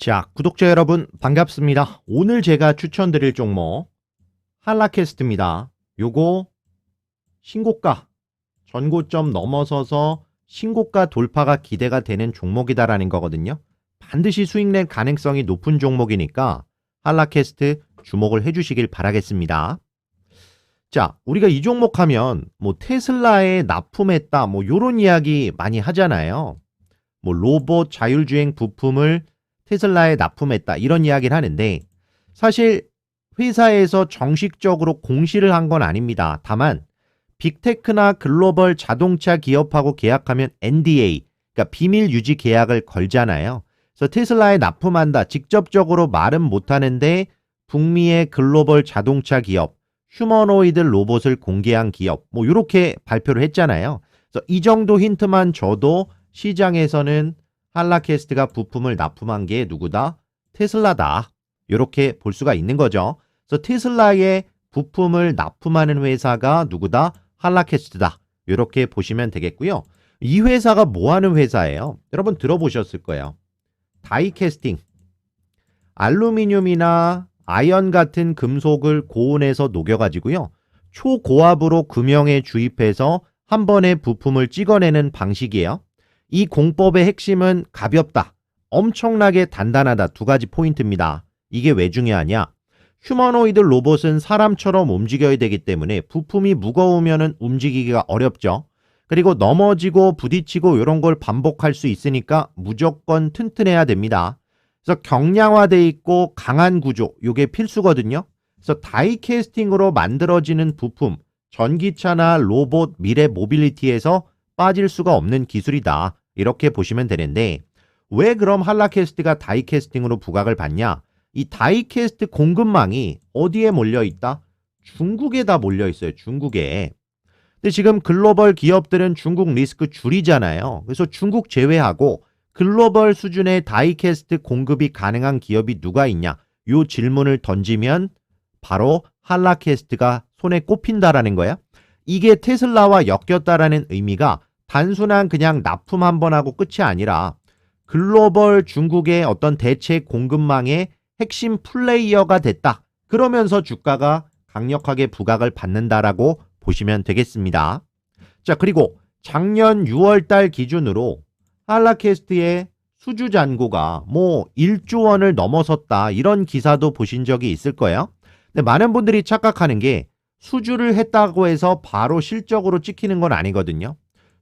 자, 구독자 여러분 반갑습니다. 오늘 제가 추천드릴 종목 한라캐스트입니다. 요거 신고가 전고점 넘어서서 신고가 돌파가 기대가 되는 종목이다라는 거거든요. 반드시 수익 낼 가능성이 높은 종목이니까 한라캐스트 주목을 해주시길 바라겠습니다. 자, 우리가 이 종목 하면 뭐 테슬라에 납품했다 뭐 요런 이야기 많이 하잖아요. 뭐 로봇 자율주행 부품을 테슬라에 납품했다 이런 이야기를 하는데 사실 회사에서 정식적으로 공시를 한 건 아닙니다. 다만 빅테크나 글로벌 자동차 기업하고 계약하면 NDA 그러니까 비밀 유지 계약을 걸잖아요. 그래서 테슬라에 납품한다 직접적으로 말은 못하는데 북미의 글로벌 자동차 기업 휴머노이드 로봇을 공개한 기업 뭐 이렇게 발표를 했잖아요. 그래서 이 정도 힌트만 줘도 시장에서는 한라캐스트가 부품을 납품한 게 누구다? 테슬라다. 이렇게 볼 수가 있는 거죠. 그래서 테슬라의 부품을 납품하는 회사가 누구다? 한라캐스트다. 이렇게 보시면 되겠고요. 이 회사가 뭐 하는 회사예요? 여러분 들어보셨을 거예요. 다이 캐스팅. 알루미늄이나 아연 같은 금속을 고온에서 녹여가지고요. 초고압으로 금형에 주입해서 한 번에 부품을 찍어내는 방식이에요. 이 공법의 핵심은 가볍다. 엄청나게 단단하다. 두 가지 포인트입니다. 이게 왜 중요하냐? 휴머노이드 로봇은 사람처럼 움직여야 되기 때문에 부품이 무거우면 움직이기가 어렵죠. 그리고 넘어지고 부딪히고 이런 걸 반복할 수 있으니까 무조건 튼튼해야 됩니다. 그래서 경량화돼 있고 강한 구조, 이게 필수거든요. 그래서 다이캐스팅으로 만들어지는 부품, 전기차나 로봇, 미래 모빌리티에서 빠질 수가 없는 기술이다. 이렇게 보시면 되는데 왜 그럼 한라캐스트가 다이캐스팅으로 부각을 받냐? 이 다이캐스트 공급망이 어디에 몰려 있다? 중국에 다 몰려 있어요. 중국에. 근데 지금 글로벌 기업들은 중국 리스크 줄이잖아요. 그래서 중국 제외하고 글로벌 수준의 다이캐스트 공급이 가능한 기업이 누가 있냐? 요 질문을 던지면 바로 한라캐스트가 손에 꼽힌다라는 거야. 이게 테슬라와 엮였다라는 의미가 단순한 그냥 납품 한 번 하고 끝이 아니라 글로벌 중국의 어떤 대체 공급망의 핵심 플레이어가 됐다. 그러면서 주가가 강력하게 부각을 받는다라고 보시면 되겠습니다. 자, 그리고 작년 6월 달 기준으로 한라캐스트의 수주 잔고가 뭐 1조 원을 넘어섰다. 이런 기사도 보신 적이 있을 거예요. 근데 많은 분들이 착각하는 게 수주를 했다고 해서 바로 실적으로 찍히는 건 아니거든요.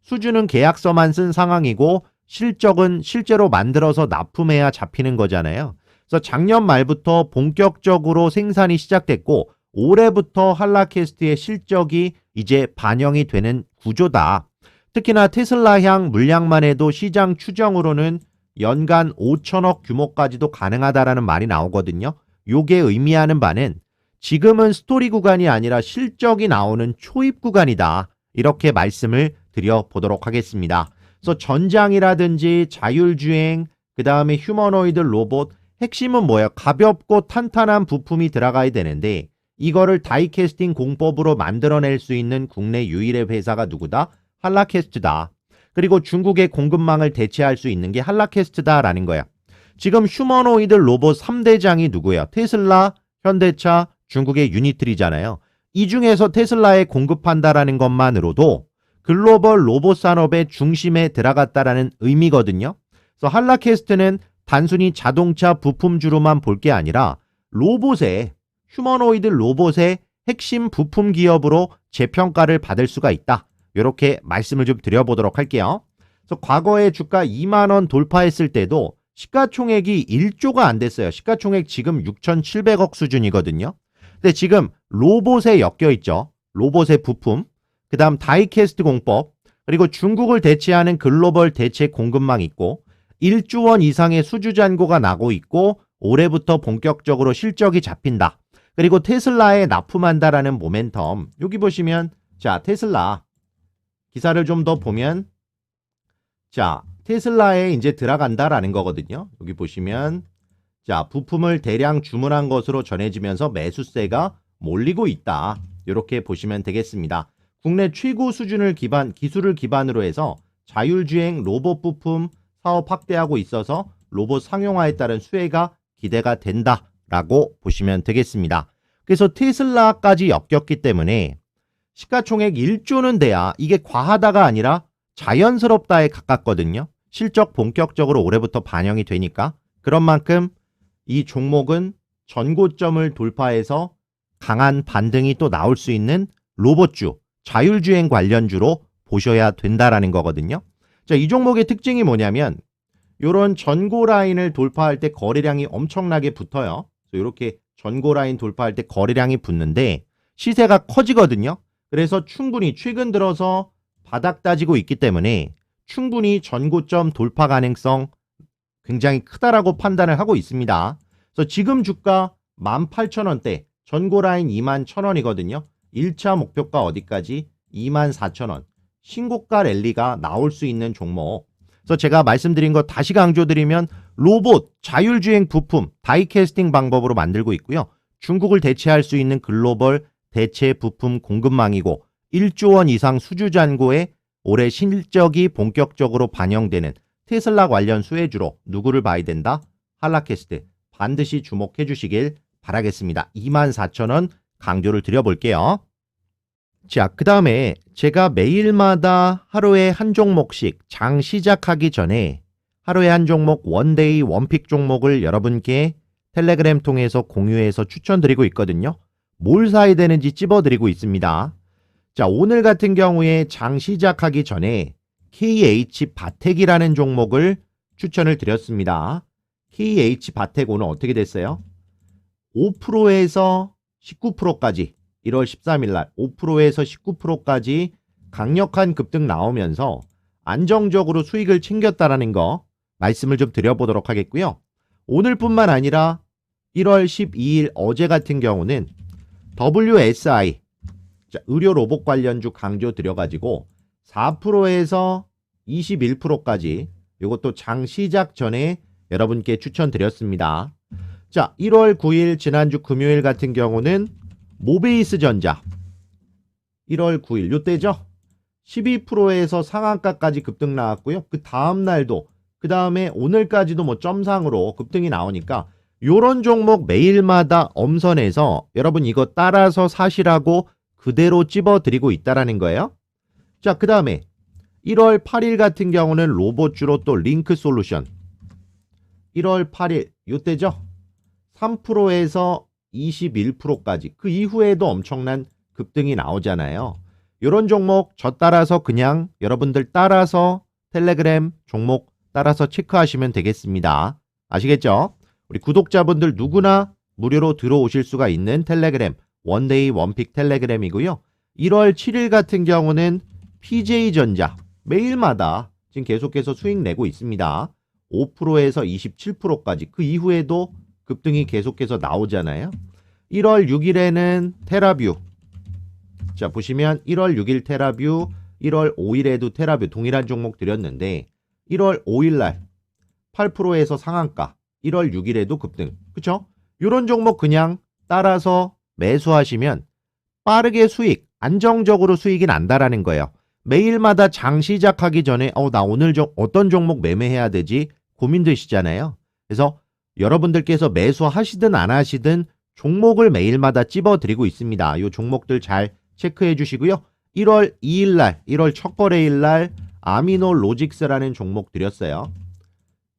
수주는 계약서만 쓴 상황이고 실적은 실제로 만들어서 납품해야 잡히는 거잖아요. 그래서 작년 말부터 본격적으로 생산이 시작됐고 올해부터 한라캐스트의 실적이 이제 반영이 되는 구조다. 특히나 테슬라향 물량만 해도 시장 추정으로는 연간 5천억 규모까지도 가능하다라는 말이 나오거든요. 요게 의미하는 바는 지금은 스토리 구간이 아니라 실적이 나오는 초입 구간이다. 이렇게 말씀을 드려보도록 하겠습니다. 그래서 전장이라든지 자율주행, 그 다음에 휴머노이드 로봇, 핵심은 뭐예요? 가볍고 탄탄한 부품이 들어가야 되는데 이거를 다이캐스팅 공법으로 만들어낼 수 있는 국내 유일의 회사가 누구다? 한라캐스트다. 그리고 중국의 공급망을 대체할 수 있는 게 한라캐스트다라는 거야. 지금 휴머노이드 로봇 3대장이 누구예요? 테슬라, 현대차, 중국의 유니트리잖아요. 이 중에서 테슬라에 공급한다라는 것만으로도 글로벌 로봇 산업의 중심에 들어갔다라는 의미거든요. 그래서 한라캐스트는 단순히 자동차 부품주로만 볼 게 아니라 로봇의 휴머노이드 로봇의 핵심 부품 기업으로 재평가를 받을 수가 있다. 이렇게 말씀을 좀 드려보도록 할게요. 그래서 과거에 주가 2만 원 돌파했을 때도 시가총액이 1조가 안 됐어요. 시가총액 지금 6,700억 수준이거든요. 근데 지금 로봇에 엮여 있죠. 로봇의 부품, 그 다음 다이캐스트 공법, 그리고 중국을 대체하는 글로벌 대체 공급망 있고 1조 원 이상의 수주 잔고가 나고 있고 올해부터 본격적으로 실적이 잡힌다. 그리고 테슬라에 납품한다라는 모멘텀. 여기 보시면 자, 테슬라 기사를 좀 더 보면 자, 테슬라에 이제 들어간다라는 거거든요. 여기 보시면 자, 부품을 대량 주문한 것으로 전해지면서 매수세가 몰리고 있다. 이렇게 보시면 되겠습니다. 국내 최고 수준을 기반 기술을 기반으로 해서 자율주행 로봇 부품 사업 확대하고 있어서 로봇 상용화에 따른 수혜가 기대가 된다라고 보시면 되겠습니다. 그래서 테슬라까지 엮였기 때문에 시가총액 1조는 돼야 이게 과하다가 아니라 자연스럽다에 가깝거든요. 실적 본격적으로 올해부터 반영이 되니까 그런 만큼 이 종목은 전고점을 돌파해서 강한 반등이 또 나올 수 있는 로봇주, 자율주행 관련주로 보셔야 된다라는 거거든요. 자, 이 종목의 특징이 뭐냐면 요런 전고 라인을 돌파할 때 거래량이 엄청나게 붙어요. 이렇게 전고 라인 돌파할 때 거래량이 붙는데 시세가 커지거든요. 그래서 충분히 최근 들어서 바닥 따지고 있기 때문에 충분히 전고점 돌파 가능성 굉장히 크다라고 판단을 하고 있습니다. 그래서 지금 주가 18,000원대, 전고 라인 21,000원이거든요. 1차 목표가 어디까지? 24,000원. 신고가 랠리가 나올 수 있는 종목. 그래서 제가 말씀드린 거 다시 강조드리면 로봇, 자율주행 부품, 다이캐스팅 방법으로 만들고 있고요. 중국을 대체할 수 있는 글로벌 대체 부품 공급망이고 1조 원 이상 수주 잔고에 올해 실적이 본격적으로 반영되는 테슬라 관련 수혜주로 누구를 봐야 된다? 한라캐스트 반드시 주목해 주시길 바라겠습니다. 24,000원 강조를 드려볼게요. 자, 그 다음에 제가 매일마다 하루에 한 종목씩 장 시작하기 전에 하루에 한 종목 원데이 원픽 종목을 여러분께 텔레그램 통해서 공유해서 추천드리고 있거든요. 뭘 사야 되는지 찝어드리고 있습니다. 자, 오늘 같은 경우에 장 시작하기 전에 KH 바텍이라는 종목을 추천을 드렸습니다. KH 바텍 오늘 어떻게 됐어요? 5%에서 19%까지 1월 13일 날 5%에서 19%까지 강력한 급등 나오면서 안정적으로 수익을 챙겼다라는 거 말씀을 좀 드려보도록 하겠고요. 오늘뿐만 아니라 1월 12일 어제 같은 경우는 WSI 자, 의료 로봇 관련주 강조 드려가지고 4%에서 21%까지 이것도 장 시작 전에 여러분께 추천드렸습니다. 자, 1월 9일 지난주 금요일 같은 경우는 모베이스 전자 1월 9일 요때죠? 12%에서 상한가까지 급등 나왔고요. 그 다음 날도 그 다음에 오늘까지도 뭐 점상으로 급등이 나오니까 요런 종목 매일마다 엄선해서 여러분 이거 따라서 사시라고 그대로 찝어드리고 있다라는 거예요. 자, 그 다음에 1월 8일 같은 경우는 로봇주로 또 링크 솔루션 1월 8일 요때죠? 3%에서 21%까지 그 이후에도 엄청난 급등이 나오잖아요. 요런 종목 저 따라서 그냥 여러분들 따라서 텔레그램 종목 따라서 체크하시면 되겠습니다. 아시겠죠? 우리 구독자분들 누구나 무료로 들어오실 수가 있는 텔레그램 원데이 원픽 텔레그램이고요. 1월 7일 같은 경우는 PJ전자 매일마다 지금 계속해서 수익 내고 있습니다. 5%에서 27%까지 그 이후에도 급등이 계속해서 나오잖아요. 1월 6일에는 테라뷰 자 보시면 1월 6일 테라뷰 1월 5일에도 테라뷰 동일한 종목 드렸는데 1월 5일 날 8%에서 상한가 1월 6일에도 급등 그쵸? 이런 종목 그냥 따라서 매수하시면 빠르게 수익 안정적으로 수익이 난다라는 거예요. 매일마다 장 시작하기 전에 어 나 오늘 좀 어떤 종목 매매해야 되지 고민되시잖아요. 그래서 여러분들께서 매수하시든 안 하시든 종목을 매일마다 찝어드리고 있습니다. 이 종목들 잘 체크해 주시고요. 1월 2일 날, 1월 첫 거래일 날 아미노 로직스라는 종목 드렸어요.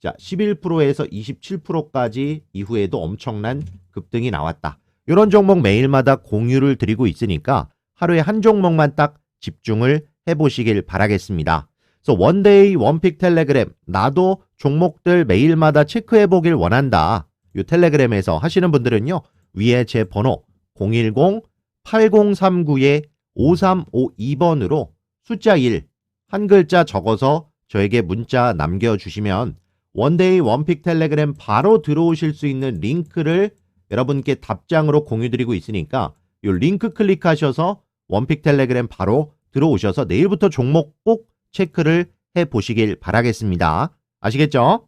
자, 11%에서 27%까지 이후에도 엄청난 급등이 나왔다. 이런 종목 매일마다 공유를 드리고 있으니까 하루에 한 종목만 딱 집중을 해보시길 바라겠습니다. 그래서 원데이 원픽 텔레그램 나도 종목들 매일마다 체크해 보길 원한다. 이 텔레그램에서 하시는 분들은요. 위에 제 번호 010-8039-5352번으로 숫자 1 한 글자 적어서 저에게 문자 남겨주시면 원데이 원픽 텔레그램 바로 들어오실 수 있는 링크를 여러분께 답장으로 공유드리고 있으니까 이 링크 클릭하셔서 원픽 텔레그램 바로 들어오셔서 내일부터 종목 꼭 체크를 해 보시길 바라겠습니다. 아시겠죠?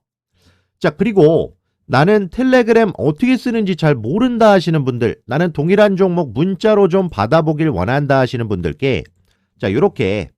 자, 그리고 나는 텔레그램 어떻게 쓰는지 잘 모른다 하시는 분들, 나는 동일한 종목 문자로 좀 받아보길 원한다 하시는 분들께 자, 요렇게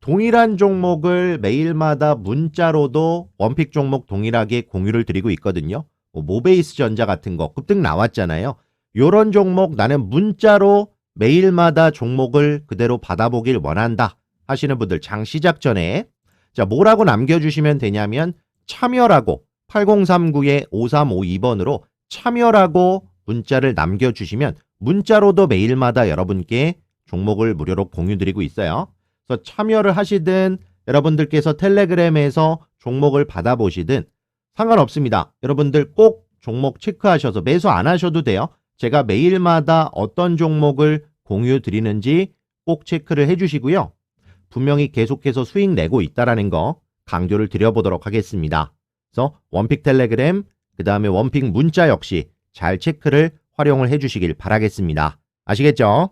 동일한 종목을 매일마다 문자로도 원픽 종목 동일하게 공유를 드리고 있거든요. 뭐 모베이스 전자 같은 거 급등 나왔잖아요. 요런 종목 나는 문자로 매일마다 종목을 그대로 받아보길 원한다 하시는 분들 장 시작 전에 자 뭐라고 남겨주시면 되냐면 참여라고 8039에 5352번으로 참여라고 문자를 남겨주시면 문자로도 매일마다 여러분께 종목을 무료로 공유드리고 있어요. 그래서 참여를 하시든 여러분들께서 텔레그램에서 종목을 받아보시든 상관없습니다. 여러분들 꼭 종목 체크하셔서 매수 안 하셔도 돼요. 제가 매일마다 어떤 종목을 공유 드리는지 꼭 체크를 해주시고요. 분명히 계속해서 수익 내고 있다라는 거 강조를 드려보도록 하겠습니다. 그래서 원픽 텔레그램, 그 다음에 원픽 문자 역시 잘 체크를 활용을 해주시길 바라겠습니다. 아시겠죠?